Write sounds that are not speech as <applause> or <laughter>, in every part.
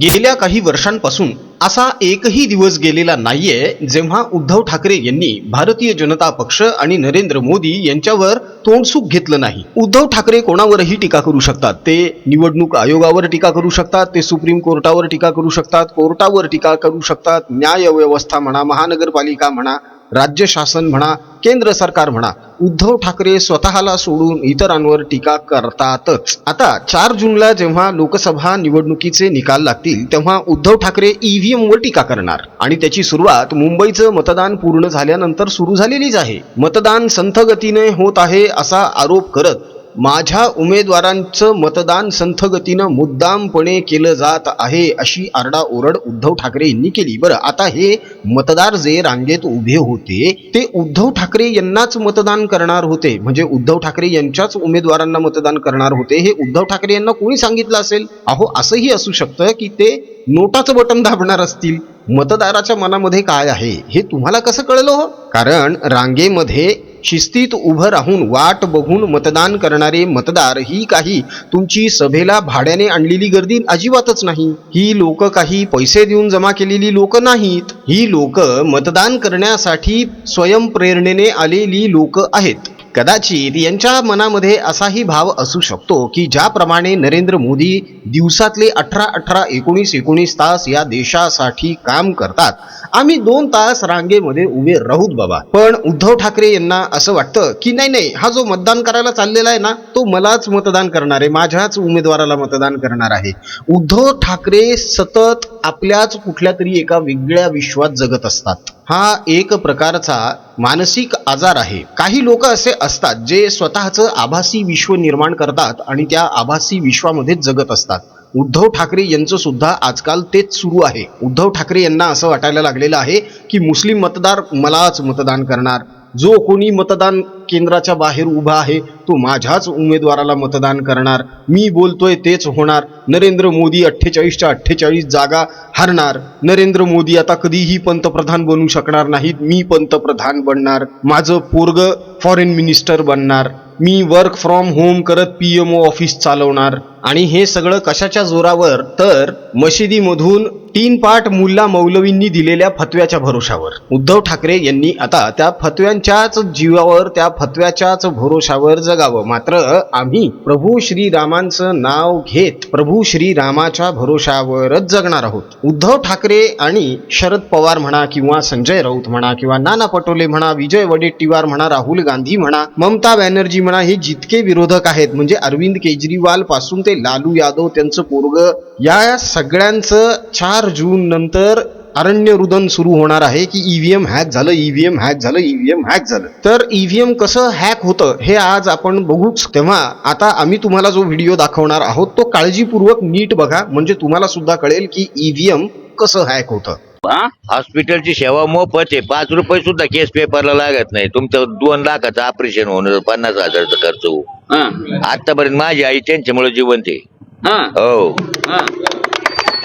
गेल्या काही वर्षांपासून असा एकही दिवस गेलेला नाहीये जेव्हा उद्धव ठाकरे यांनी भारतीय जनता पक्ष आणि नरेंद्र मोदी यांच्यावर तोंडसुख घेतलं नाही. उद्धव ठाकरे कोणावरही टीका करू शकतात. ते निवडणूक आयोगावर टीका करू शकतात ते सुप्रीम कोर्टावर टीका करू शकतात कोर्टावर टीका करू शकतात न्याय व्यवस्था म्हणा महानगरपालिका म्हणा राज्य शासन म्हणा केंद्र सरकार म्हणा उद्धव ठाकरे स्वतःला सोडून इतरांवर टीका करतातच आता चार जूनला जेव्हा लोकसभा निवडणुकीचे निकाल लागतील तेव्हा उद्धव ठाकरे ईव्हीएम वर टीका करणार. आणि त्याची सुरुवात मुंबईचं मतदान पूर्ण झाल्यानंतर सुरू झालेलीच आहे. मतदान संथ गतीने होत आहे असा आरोप करत माझ्या उमेदवारांचं मतदान संथगतीनं मुद्दामपणे केलं जात आहे अशी आरडाओरड उद्धव ठाकरे यांनी केली. बरं आता हे मतदार जे रांगेत उभे होते ते उद्धव ठाकरे यांनाच मतदान करणार होते. म्हणजे उद्धव ठाकरे यांच्याच उमेदवारांना मतदान करणार होते हे उद्धव ठाकरे यांना कोणी सांगितलं असेल? अहो असंही असू शकतं की ते नोटाचं बटन दाबणार असतील. मतदाराच्या मनामध्ये काय आहे हे तुम्हाला कसं कळलं हो? कारण रांगेमध्ये शिस्तीत उभं राहून वाट बघून मतदान करणारे मतदार ही काही तुमची सभेला भाड्याने आणलेली गर्दी अजिबातच नाही. ही लोक काही पैसे देऊन जमा केलेली लोक नाहीत. ही लोक मतदान करण्यासाठी स्वयंप्रेरणेने आलेली लोक आहेत. कदाचित यांच्या मनामध्ये असाही भाव असू शकतो की ज्याप्रमाणे नरेंद्र मोदी दिवसातले अठरा अठरा एकोणीस एकोणीस तास या देशासाठी काम करतात. आम्ही दोन तास रांगेमध्ये उभे राहूत बाबा. पण उद्धव ठाकरे यांना असं वाटतं की नाही नाही हा जो मतदान करायला चाललेला आहे ना तो मलाच मतदान करणार आहे माझ्याच उमेदवाराला मतदान करणार आहे. उद्धव ठाकरे सतत आपल्याच कुठल्या तरी एका वेगळ्या विश्वात जगत असतात. हा एक प्रकारचा मानसिक आजार आहे. काही लोक असे असतात जे स्वतःचं आभासी विश्व निर्माण करतात आणि त्या आभासी विश्वामध्ये जगत असतात. उद्धव ठाकरे यांचं सुद्धा आजकाल तेच सुरू आहे. उद्धव ठाकरे यांना असं वाटायला लागलेलं आहे की मुस्लिम मतदार मलाच मतदान करणार. जो कोणी मतदान केंद्राच्या बाहेर उभा आहे. तो माझ्याच उमेदवाराला मतदान करणार. मी बोलतोय तेच होणार. नरेंद्र मोदी अठ्ठेचाळीसच्या अठ्ठेचाळीस जागा हरणार. नरेंद्र मोदी आता कधीही पंतप्रधान बनू शकणार नाहीत. मी पंतप्रधान बनणार. माझं पोरग फॉरेन मिनिस्टर बनणार. मी वर्क फ्रॉम होम करत पी एम ओ ऑफिस चालवणार. आणि हे सगळं कशाच्या जोरावर? तर मशिदीमधून तीन पाठ मुल्ला मौलवींनी दिलेल्या फतव्याच्या भरोशावर. उद्धव ठाकरे यांनी आता त्या फतव्यांच्याच जीवावर त्या फतव्याच्याच भरोशावर जगावं. मात्र आम्ही प्रभू श्रीरामांचं नाव घेत प्रभू श्रीरामाच्या भरोशावरच जगणार आहोत. उद्धव ठाकरे आणि शरद पवार म्हणा किंवा संजय राऊत म्हणा किंवा नाना पटोले म्हणा विजय वडेट्टीवार म्हणा राहुल गांधी म्हणा ममता बॅनर्जी म्हणा हे जितके विरोधक आहेत म्हणजे अरविंद केजरीवाल पासून ते लालू यादव त्यांचं पोरग या सगळ्यांचं चार जून नंतर अरण्य रुदन सुरू होणार आहे की ईव्हीएम हॅक झालं ईव्हीएम हॅक झालं ईव्हीएम हॅक झालं. तर ईव्हीएम कसं हॅक होतं हे आज आपण बघूच तेव्हा आता आम्ही तुम्हाला जो व्हिडिओ दाखवणार आहोत तो काळजीपूर्वक नीट बघा. म्हणजे तुम्हाला सुद्धा कळेल की ईव्हीएम कसं हॅक होतं. हा? हॉस्पिटलची सेवा मोफत आहे. पाच रुपये सुद्धा केस पेपरला लागत नाही. तुमचं दोन लाखाचं ऑपरेशन होणं पन्नास हजाराचा खर्च होऊ. हा. आतापर्यंत माझी आई त्यांच्यामुळे जिवंत आहे. हा. हो. हा.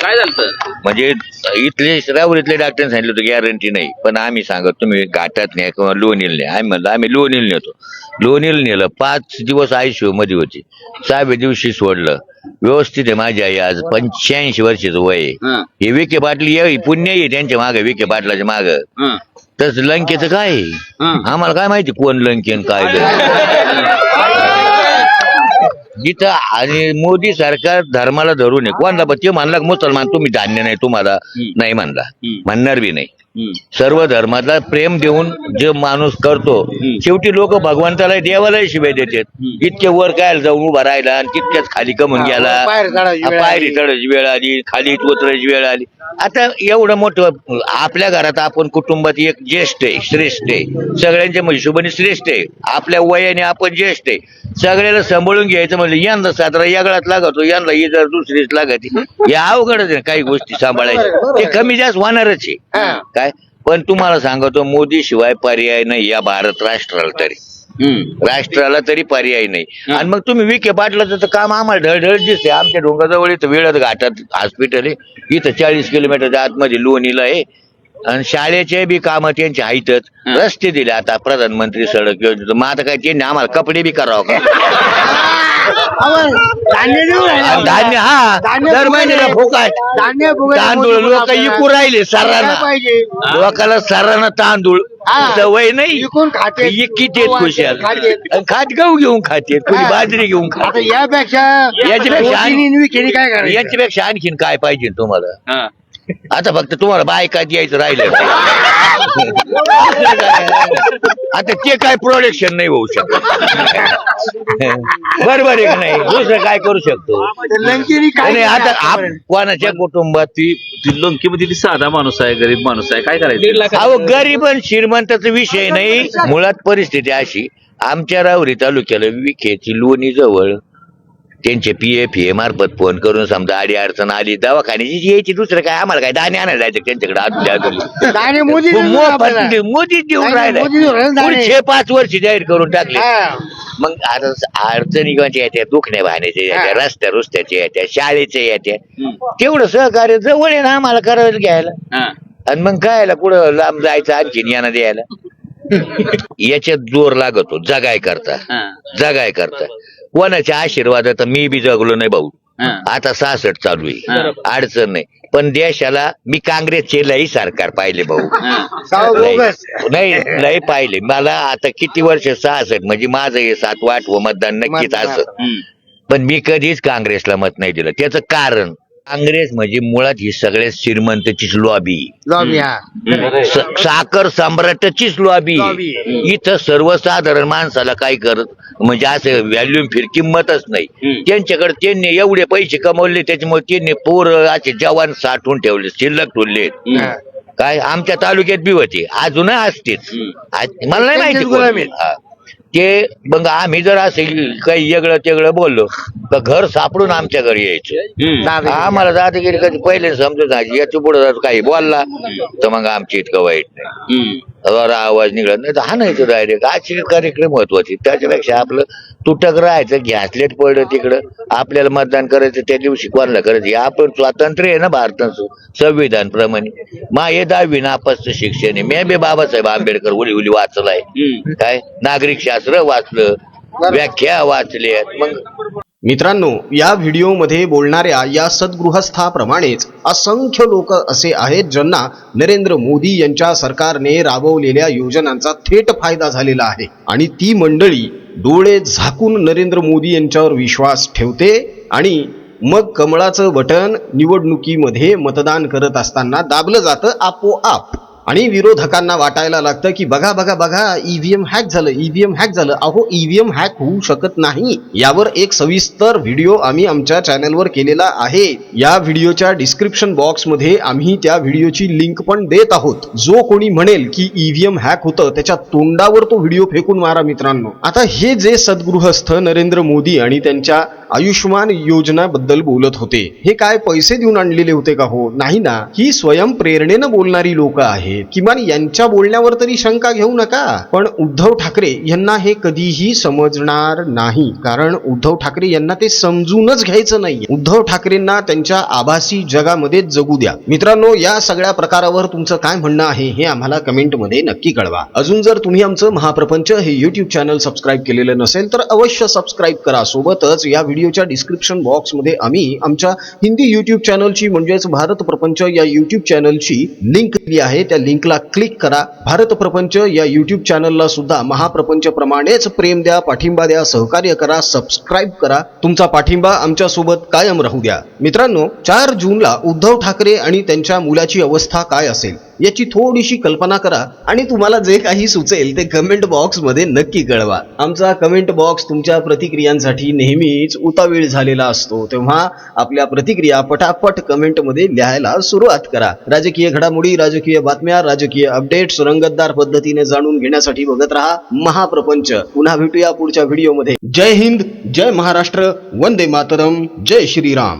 काय झालं म्हणजे इथले राहुरीतले डॉक्टर सांगितलं होतं गॅरंटी नाही. पण आम्ही सांगत तुम्ही घाटात न्या किंवा लोणील न्या. आम्ही म्हणलं आम्ही लोणील नेतो. लोणील नेलं. पाच दिवस आयसीयू मध्ये होती. सहाव्या दिवशी सोडलं. व्यवस्थित आहे माझी आई आज पंच्याऐंशी वर्षाचं वय आहे हा हे विखे पाटील ये पुण्य आहे त्यांच्या मागे विखे पाटलाच्या माग हा तस लंकेचं काय आहे? हा. आम्हाला काय माहिती कोण लंकेन काय जिथं आणि मोदी सरकार धर्माला धरून आहे कोणला ते म्हणला मुसलमान तुम्ही धान्य नाही तुम्हाला. नाही म्हणला हम्म. म्हणणार बी नाही. सर्व धर्माला प्रेम देऊन जे माणूस करतो. शेवटी लोक भगवंताला देवालाही शिवाय देतात. इतके वर काय जाऊन उभा राहिला आणि तितक्याच खाली कमून गेला. पायरी चढायची वेळ आली. खाली उतरायची वेळ आली. आता एवढं मोठं आपल्या घरात आपण कुटुंबात एक ज्येष्ठ आहे श्रेष्ठ आहे. सगळ्यांच्या हिशोबाने श्रेष्ठ आहे. आपल्या वयाने आपण ज्येष्ठ आहे. सगळ्याला सांभाळून घ्यायचं म्हणजे यंदा साजरा यागळात लागतो यंदा ही जर दुसरीच लागते हे अवघडच आहे काही गोष्टी सांभाळायच्या ते कमी जास्त होणारच आहे. काय? पण तुम्हाला सांगतो मोदी शिवाय पर्याय नाही या भारत राष्ट्राला तरी. राष्ट्राला तरी पर्याय नाही. आणि मग तुम्ही विखे पाटलाचं तर काम आम्हाला ढळढळ दिसते. आमच्या डोंगराजवळ इथं वेळत घाटात हॉस्पिटल आहे. इथं चाळीस किलोमीटरच्या आतमध्ये लोणीला आहे. आणि शाळेचे बी काम त्यांचे आहेतच. रस्ते दिले आता प्रधानमंत्री सडक योजना मग आता काय त्यांनी आम्हाला कपडे बी करावं का? <laughs> धान्य देऊ धान्य हा धान्य दर महिन्याला फुकट धान्य फुकट तांदूळ लोक. इकू राहिले सरांना. काय पाहिजे. लोकाला सरांना तांदूळ. हा. सवय नाही. विकून खाते. किती खुशाल? खाते. गहू घेऊन खाते. कोणी हा. बाजरी घेऊन आता खाते यापेक्षा याच्यापेक्षा आणि- काय करायचं? यांच्यापेक्षा आणखीन काय पाहिजे तुम्हाला? हा. आता फक्त तुम्हाला बायका द्यायचं राहिलं. <laughs> आता ते काय प्रोडक्शन नाही होऊ शकत. <laughs> बरोबर आहे का नाही? दुसरं काय करू शकतो? आता आप-? कोणाच्या कुटुंबात ती ती लंकेमध्ये ती साधा माणूस आहे गरीब माणूस आहे. काय करायचं? अहो गरीब आणि श्रीमंताचा विषय नाही. मुळात परिस्थिती अशी आमच्या रावरी तालुक्याला विखेची लोणी जवळ त्यांचे पी एफ ए मार्फत फोन करून समजा आडी अडचण आली दवाखान्याची जी यायची दुसरं काय आम्हाला काय दाणे आणायला जायचं त्यांच्याकडे आदली. दाणे मोदी देऊन मोफत आपल्याला. दे- मोदीच देऊन नाही, राहिलाय मोदी देऊन राहिला. पुढचे पाच वर्ष जाहीर करून टाकले हा. मग आता अडचणी कोणच्या येत्या दुखण्या भाण्याच्या येत्या हा. रस्त्या रुस्त्याच्या येत्या शाळेच्या येत्या हम्म. तेवढं सहकार्य जवळ आहे ना आम्हाला करायला घ्यायला हा. आणि मग कायला कुठं लांब जायचं आणखीन यांना द्यायला <laughs> याच्यात जोर लागतो जगाय करता हा. जगाय करता कोणाच्या आशीर्वादात मी बी जगलो नाही भाऊ. आता सहासष्ट चालू हा. आहे अडचण नाही पण देशाला मी काँग्रेसचे लई सरकार पाहिले भाऊ लई-. नाही लय पाहिले मला आता किती वर्ष सहासष्ट म्हणजे माझं हे सात आठवं मतदान नक्कीच मतदान. असं हम्म. पण मी कधीच काँग्रेसला मत नाही दिलं त्याचं कारण काँग्रेस म्हणजे मुळात ही सगळ्यात श्रीमंतचीच लॉबी लॉबी हा हम्म. स- साखर सम्राटाचीच लॉबी लॉबी. इथं सर्वसाधारण माणसाला काय करत म्हणजे असं व्हॅल्यू फिर किंमतच नाही. त्यांच्याकडे त्यांनी एवढे पैसे कमवले त्याच्यामुळे त्यांनी पोर असे जवान साठवून ठेवले शिल्लक ठेवले हा. काय आमच्या तालुक्यात बी होते अजूनही असतेच. आज- मला नाही माहिती त्यांचेच गुलाम कोण. आहेत. हा. ते मग आम्ही जर असे काही वेगळं तेगळं बोललो तर घर सापडून आमच्या घरी यायचं. आम्हाला दादागिरी कधी पहिले समजत नाही याच्यापुढे जर काही बोलला तर मग आमची इतकं वाईट नाही. आवाज निघत नाही तर हा नाही तो डायरेक्ट आजचे कार्यक्रम महत्त्वाचे. त्याच्यापेक्षा आपलं तुटक राहायचं घ्यासलेट पडलं तिकडं. आपल्याला मतदान करायचं त्या दिवशी कोणाला करायचं? आपण स्वातंत्र्य आहे ना भारताचं संविधान प्रमाणे मा हे दहावी नापासचं शिक्षण आहे. मी बी बाबासाहेब आंबेडकर उली उली वाचलाय. काय? नागरिक शास्त्र वाचलं. व्याख्या वाचले मग मित्रांनो या व्हिडिओमध्ये बोलणाऱ्या या सद्गृहस्थाप्रमाणेच असंख्य लोक असे आहेत ज्यांना नरेंद्र मोदी यांच्या सरकारने राबवलेल्या योजनांचा थेट फायदा झालेला आहे. आणि ती मंडळी डोळे झाकून नरेंद्र मोदी यांच्यावर विश्वास ठेवते आणि मग कमळाचं बटन निवडणुकीमध्ये मतदान करत असताना दाबलं जातं आपोआप. आणि विरोधकांना वाटायला लागतं की बघा बघा बघा ईव्हीएम हॅक झालं ईव्हीएम हॅक झालं. अहो ईव्हीएम हॅक होऊ शकत नाही. यावर एक सविस्तर व्हिडिओ आम्ही आमच्या चॅनलवर केलेला आहे. या व्हिडिओच्या डिस्क्रिप्शन बॉक्समध्ये आम्ही त्या व्हिडिओची लिंक पण देत आहोत. जो कोणी म्हणेल की ईव्हीएम हॅक होतं त्याच्या तोंडावर तो व्हिडिओ फेकून मारा मित्रांनो. आता हे जे सद्गृहस्थ नरेंद्र मोदी आणि त्यांच्या आयुष्यमान योजनाबद्दल बोलत होते हे काय पैसे देऊन आणलेले होते का हो? नाही ना. ही स्वयंप्रेरणेनं बोलणारी लोक आहेत. किमान यांच्या बोलण्यावर तरी शंका घेऊ नका. पण उद्धव ठाकरे यांना हे कधीही समजणार नाही. कारण उद्धव ठाकरे यांना ते समजूनच घ्यायचं नाही उद्धव ठाकरेंना त्यांच्या आभासी जगामध्ये जगू द्या. मित्रांनो या सगळ्या प्रकारावर तुमचं काय म्हणणं आहे हे आम्हाला कमेंटमध्ये नक्की कळवा. अजून जर तुम्ही आमचं महाप्रपंच हे युट्यूब चॅनल सबस्क्राईब केलेलं नसेल तर अवश्य सबस्क्राईब करा. सोबतच या व्हिडिओच्या डिस्क्रिप्शन बॉक्समध्ये आम्ही आमच्या हिंदी युट्यूब चॅनलची म्हणजेच भारत प्रपंच या युट्यूब चॅनलची लिंक दिली आहे. त्या लिंकला क्लिक करा. भारत प्रपंच या यूट्यूब चॅनलला सुद्धा महाप्रपंच प्रमाणेच प्रेम द्या पाठिंबा द्या सहकार्य करा सबस्क्राईब करा. तुमचा पाठिंबा आमच्यासोबत कायम राहू द्या. मित्रांनो चार जूनला उद्धव ठाकरे आणि त्यांच्या मुलाची अवस्था काय असेल? याची थोडीशी कल्पना करा आणि तुम्हाला जे काही सुचेल ते कमेंट बॉक्समध्ये नक्की कळवा. आमचा कमेंट बॉक्स तुमच्या प्रतिक्रियांसाठी नेहमीच उतावीळ झालेला असतो. तेव्हा आपल्या प्रतिक्रिया पटापट कमेंटमध्ये लिहायला सुरुवात करा. राजकीय घडामोडी राजकीय बातम्या राजकीय अपडेट्स रंगतदार पद्धतीने जाणून घेण्यासाठी बघत राहा महाप्रपंच. पुन्हा भेटूया पुढच्या व्हिडिओमध्ये जय हिंद जय महाराष्ट्र वंदे मातरम जय श्रीराम.